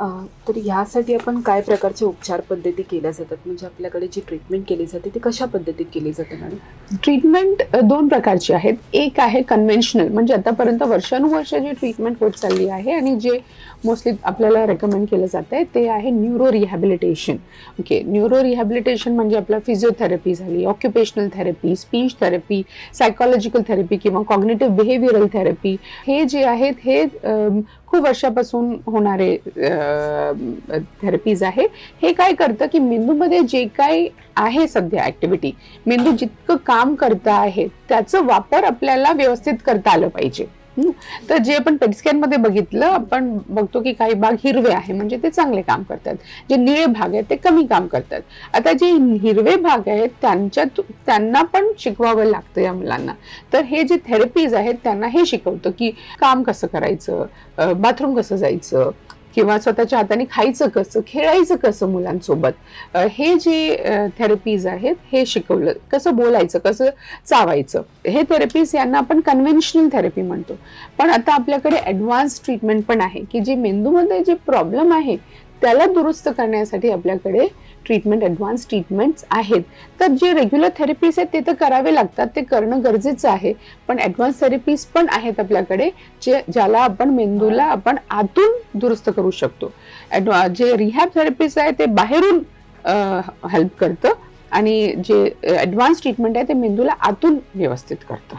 तर ह्यासाठी आपण काय प्रकारच्या उपचार पद्धती केल्या जातात? म्हणजे आपल्याकडे जी ट्रीटमेंट केली जाते ती कशा पद्धतीत केली जाते मॅडम? ट्रीटमेंट दोन प्रकारची आहेत. एक आहे कन्व्हेन्शनल म्हणजे आतापर्यंत वर्षानुवर्ष जी ट्रीटमेंट होत चालली आहे आणि जे मोस्टली आपल्याला रेकमेंड केलं जात आहे ते आहे neuro rehabilitation okay neuro rehabilitation म्हणजे आपलं फिजिओथेरपी झाली occupational therapy speech therapy psychological therapy किंवा कॉग्नेटिव्ह बिहेवियरल थेरपी हे जे आहेत हे खूप वर्षापासून होणारे थेरपीज आहे. हे काय करतं की मेंदूमध्ये जे काही आहे सध्या ऍक्टिव्हिटी मेंदू जितकं काम करतं आहे त्याचं वापर आपल्याला व्यवस्थित करता आलं पाहिजे. तर जे आपण पेटस्कॅनमध्ये बघितलं आपण बघतो की काही भाग हिरवे आहे म्हणजे ते चांगले काम करतात. जे निळे भाग आहेत ते कमी काम करतात. आता जे हिरवे भाग आहेत त्यांच्या त्यांना पण शिकवावं लागतं या मुलांना. तर हे जे थेरपीज आहेत त्यांना हे शिकवतं की काम कसं करायचं बाथरूम कसं जायचं किंवा स्वतःच्या हाताने खायचं कसं खेळायचं कसं मुलांसोबत? हे जे थेरपीज आहेत हे शिकवलं. कसं बोलायचं कसं चावायचं? हे थेरपीज यांना आपण कन्व्हेन्शनल थेरपी म्हणतो. पण आता आपल्याकडे ॲडव्हान्स ट्रीटमेंट पण आहे की जे मेंदूमध्ये जे प्रॉब्लेम आहे त्याला दुरुस्त करण्यासाठी आपल्याकडे ट्रीटमेंट ॲडव्हान्स ट्रीटमेंट्स आहेत. तर जे रेग्युलर थेरपीज आहेत ते तर करावे लागतात ते करणं गरजेचं आहे. पण ॲडव्हान्स थेरपीज पण आहेत आपल्याकडे जे ज्याला आपण मेंदूला आपण आतून दुरुस्त करू शकतो. ॲडवा जे रिहॅब थेरपीज आहे ते बाहेरून हेल्प करतं आणि जे ॲडव्हान्स ट्रीटमेंट आहे ते मेंदूला आतून व्यवस्थित करतं.